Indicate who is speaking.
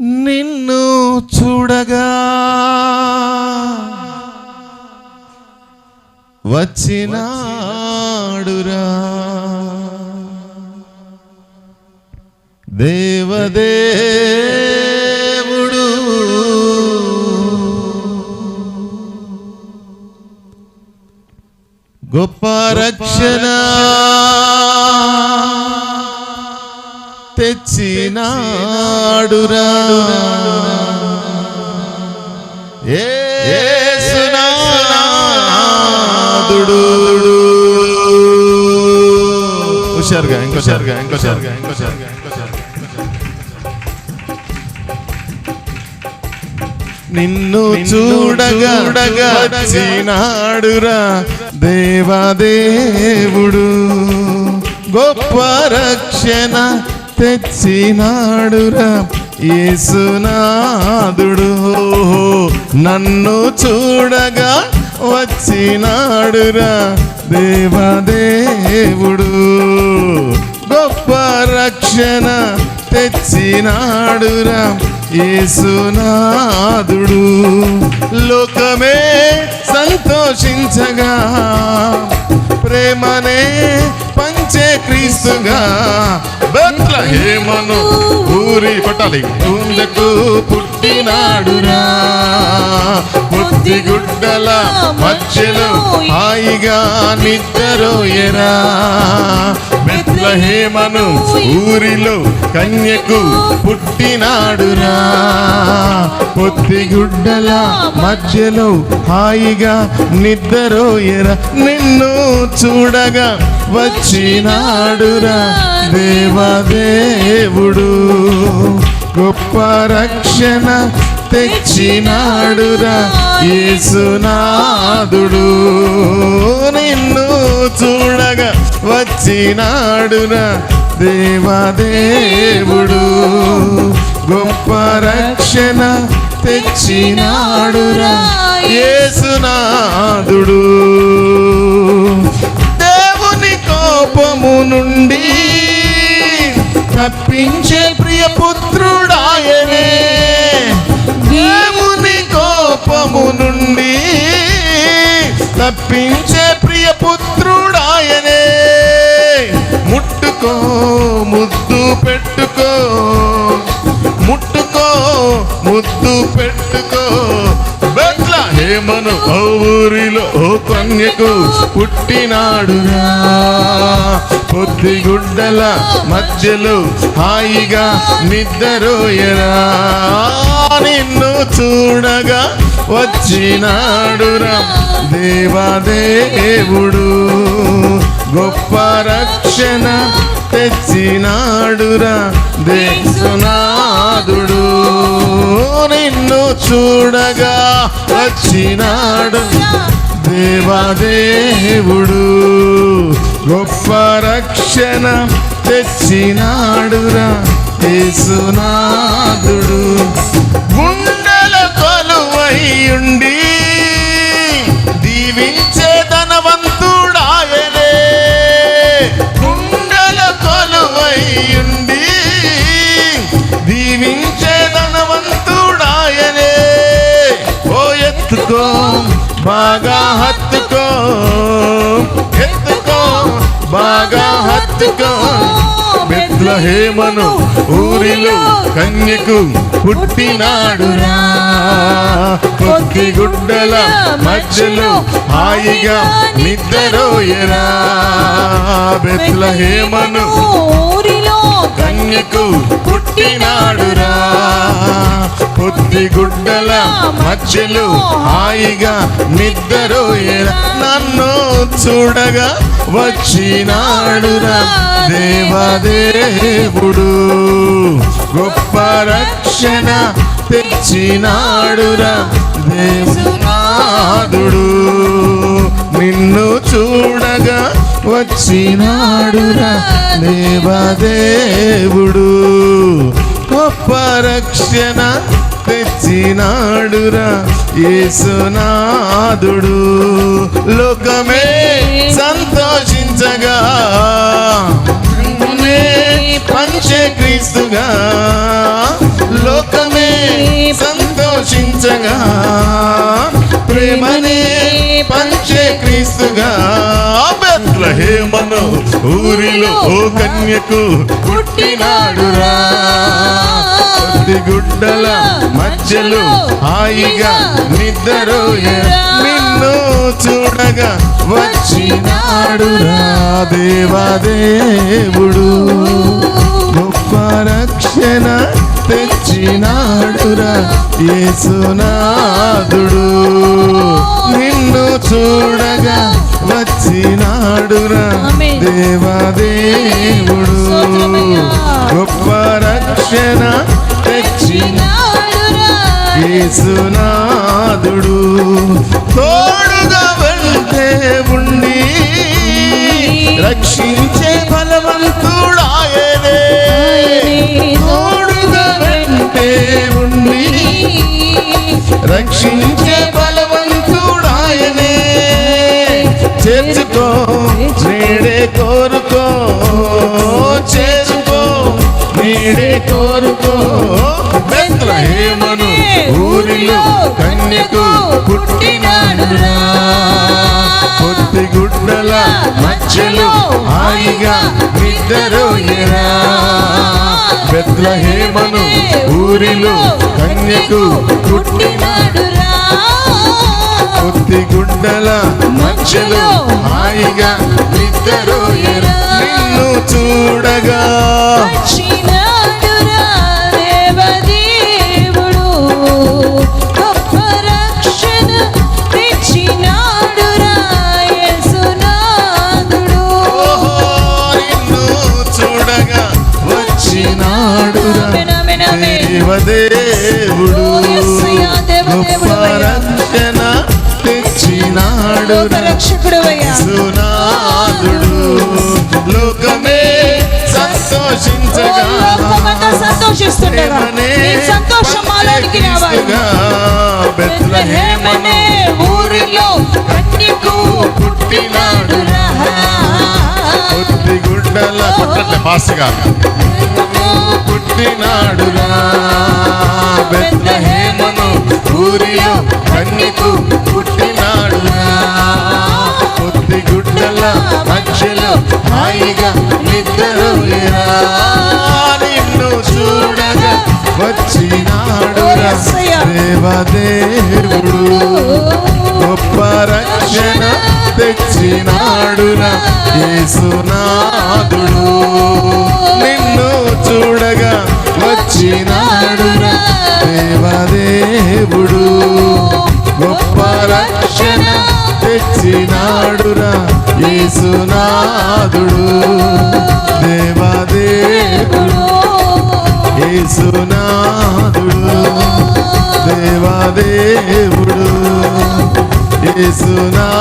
Speaker 1: నిన్ను చూడగా వచ్చినాడురా. దేవదేవుడు గొప్ప రక్షణ. తెచ్చినాడురా. ఏసునాథుడు హుషారుగా ఇంకోసారిగా ఇంకోసారిగా ఇంకోసారిగా ఇంకోసారిగా. నిన్ను చూడగా వచ్చినాడురా దేవాదేవుడు. గొప్ప రక్షణ తెచ్చినాడురా యేసునాథుడు నన్ను చూడగా వచ్చినాడురా దేవాదేవుడు. గొప్ప రక్షణ తెచ్చినాడురా యేసునాథుడు లోకమే సంతోషించగా ప్రేమనే పంచే క్రీస్తుగా. బెత్లహేమను ఊరి పట్టాలి ముందుకు పుట్టినాడురా. బుద్ధి గుడ్డల మధ్యలో హాయిగా నిద్రరోయరా బెత్లహేమను ఊరిలో కన్యకు పుట్టినాడురా. పొత్తిగుడ్డల మధ్యలో హాయిగా నిద్రరోయరా నిన్ను చూడగా వచ్చినాడురా దేవదేవుడు. గొప్ప రక్షణ తెచ్చినాడురా యేసునాథుడు. నిన్ను చూడగా వచ్చినాడురా దేవదేవుడు. గొప్ప రక్షణ తెచ్చినాడురా యేసునాథుడు. దేవుని కోపము నుండి తప్పించే తప్పించే ప్రియపుత్రుడాయనే ముట్టుకో ముద్దు పెట్టుకో. ముట్టుకో ముద్దు పెట్టుకో. బెట్ల ఊరిలో ఓ కన్యకు పుట్టినాడురా పొద్ది గుడ్డల మధ్యలో హాయిగా నిద్రరోయరా నిన్ను చూడగా వచ్చినాడురా దేవాదేవుడు. గొప్ప రక్షణ తెచ్చినాడురా దేశనాథుడు. నిన్ను చూడగా వచ్చినాడు దేవాదేవుడు. గొప్ప రక్షణ తెచ్చినాడురా యేసునాథుడు. గుండెల కొలువైయుండి దీవించే ధనవంతుడు బెత్లహేమను ఊరిలో కన్యకు పుట్టినాడురా. కొద్ది గుడ్డల మధ్యలో హాయిగా నిద్రరోయరా బెత్లహేమను
Speaker 2: ఊరిలో
Speaker 1: కన్యకు గుడ్డల మధ్యలో హాయిగా నిద్రరోయరా నన్ను చూడగా వచ్చినాడురా దేవదేవుడు. గొప్ప రక్షణ తెచ్చినాడురా దేవునాథుడు. నిన్ను చూడగా వచ్చినాడురా దేవదేవుడు. గొప్ప రక్షణ చేసినాడురా ఏసునాదుడు లోకమే సంతోషించగా పంచే క్రీస్తుగా లోకమే సంతోషించగా ప్రేమనే పంచే క్రీస్తుగా. మనో ఊరిలో ఓ కన్యకు పుట్టినాడురా. కొద్ది గుడ్డల మధ్యలో హాయిగా నిద్రపోయేరా. నిన్ను చూడగా వచ్చినాడురా దేవాదేవుడు గొప్ప రక్షణ తెచ్చినాడురా యేసునాథుడు. నిన్ను చూడగా వచ్చినాడురా. దేవాదేవుడు. గొప్ప రక్షణ తెచ్చినాడురా యేసునాథుడు. తోడుగా వెళ్తే ఉండి రక్షించే బలవంతుడాయనే తోడుగా వెళ్తే ఉండి రక్షించే బలవంతుడాయనే చేర్చుకో నేడే కోరుకో చేసుకో నేడే కోరుకో. బెత్లహేమను ఊరిలో కన్యకు పుట్టినాడురా. కొద్ది గుడ్డల మధ్యలో హాయిగా నిద్రపోయేరా బెత్లహేమను ఊరిలో కన్యకు
Speaker 2: పుట్టినాడురా.
Speaker 1: పొత్తి గుడ్డల మధ్యలో హాయిగా నిన్ను చూడగా. సునాదుడు లోకమే సంతోషించగా.
Speaker 2: సంతోషిస్తుండగా. సంతోషం మాలోనికి రావాలి. బెత్లెహేమనే. ఊరిలో కన్యకు పుట్టినాడురా.
Speaker 1: పొత్తి గుడ్డల కొట్టట్లే పాస్గా నిన్ను చూడగా వచ్చినాడురా దేవదేవుడు. గొప్ప రక్షణ తెచ్చినాడురా యేసునాథుడు. నిన్ను చూడగా వచ్చినాడురా దేవదేవుడు. గొప్ప రక్షణ తెచ్చినాడు యేసునాథుడు దేవాదేవుడు. యేసునాథుడు దేవాదేవుడు. యేసునాథుడు.